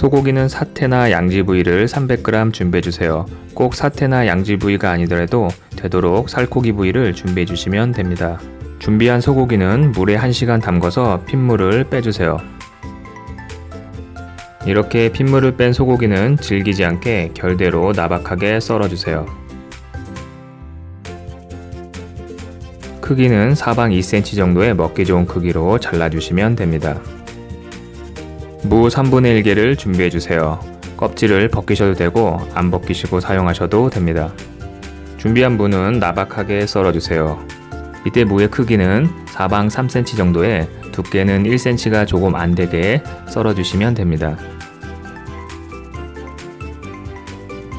소고기는 사태나 양지 부위를 300g 준비해 주세요. 꼭 사태나 양지 부위가 아니더라도 되도록 살코기 부위를 준비해 주시면 됩니다. 준비한 소고기는 물에 1시간 담궈서 핏물을 빼주세요. 이렇게 핏물을 뺀 소고기는 질기지 않게 결대로 나박하게 썰어주세요. 크기는 사방 2cm 정도의 먹기 좋은 크기로 잘라주시면 됩니다. 무 3분의 1개를 준비해 주세요. 껍질을 벗기셔도 되고 안 벗기시고 사용하셔도 됩니다. 준비한 무는 나박하게 썰어주세요. 이때 무의 크기는 사방 3cm 정도에 두께는 1cm가 조금 안 되게 썰어주시면 됩니다.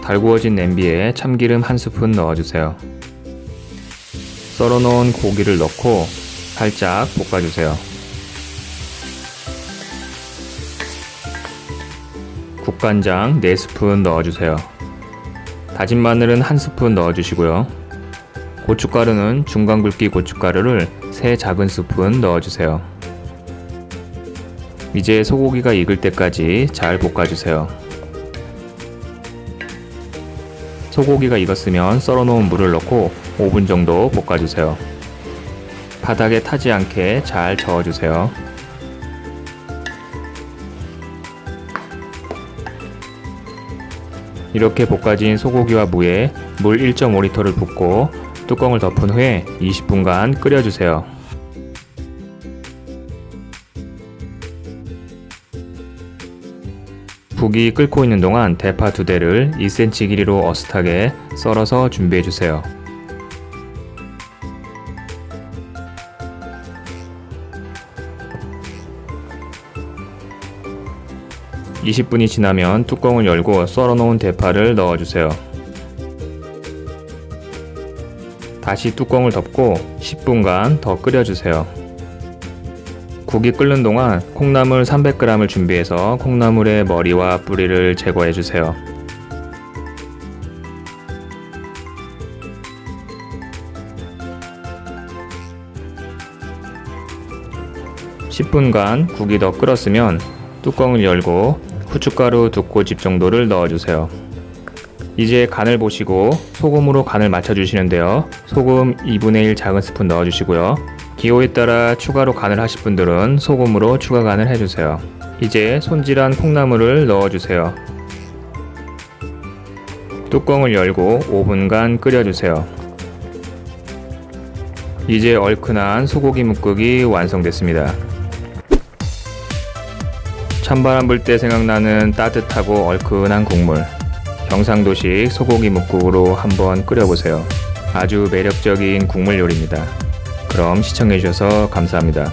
달구어진 냄비에 참기름 한 스푼 넣어주세요. 썰어놓은 고기를 넣고 살짝 볶아주세요. 국간장 4스푼 넣어주세요. 다진 마늘은 1스푼 넣어주시고요. 고춧가루는 중간 굵기 고춧가루를 3 작은 스푼 넣어주세요. 이제 소고기가 익을 때까지 잘 볶아주세요. 소고기가 익었으면 썰어놓은 물을 넣고 5분 정도 볶아주세요. 바닥에 타지 않게 잘 저어주세요. 이렇게 볶아진 소고기와 무에 물 1.5리터를 붓고 뚜껑을 덮은 후에 20분간 끓여주세요. 국이 끓고 있는 동안 대파 두 대를 2cm 길이로 어슷하게 썰어서 준비해주세요. (20분이) 지나면 뚜껑을 열고 썰어놓은 대파를 넣어주세요. 다시 뚜껑을 덮고 10분간 더 끓여주세요. 국이 끓는 동안 콩나물 300g을 준비해서 콩나물의 머리와 뿌리를 제거해 주세요. (10분간) 국이 더 끓었으면 뚜껑을 열고 후춧가루 두 꼬집 정도를 넣어주세요. 이제 간을 보시고 소금으로 간을 맞춰주시는데요. 소금 2분의 1 작은 스푼 넣어주시고요. 기호에 따라 추가로 간을 하실 분들은 소금으로 추가 간을 해주세요. 이제 손질한 콩나물을 넣어주세요. 뚜껑을 열고 5분간 끓여주세요. 이제 얼큰한 소고기 묵국이 완성됐습니다. 찬바람 불 때 생각나는 따뜻하고 얼큰한 국물. 경상도식 소고기 묵국으로 한번 끓여보세요. 아주 매력적인 국물 요리입니다. 그럼 시청해주셔서 감사합니다.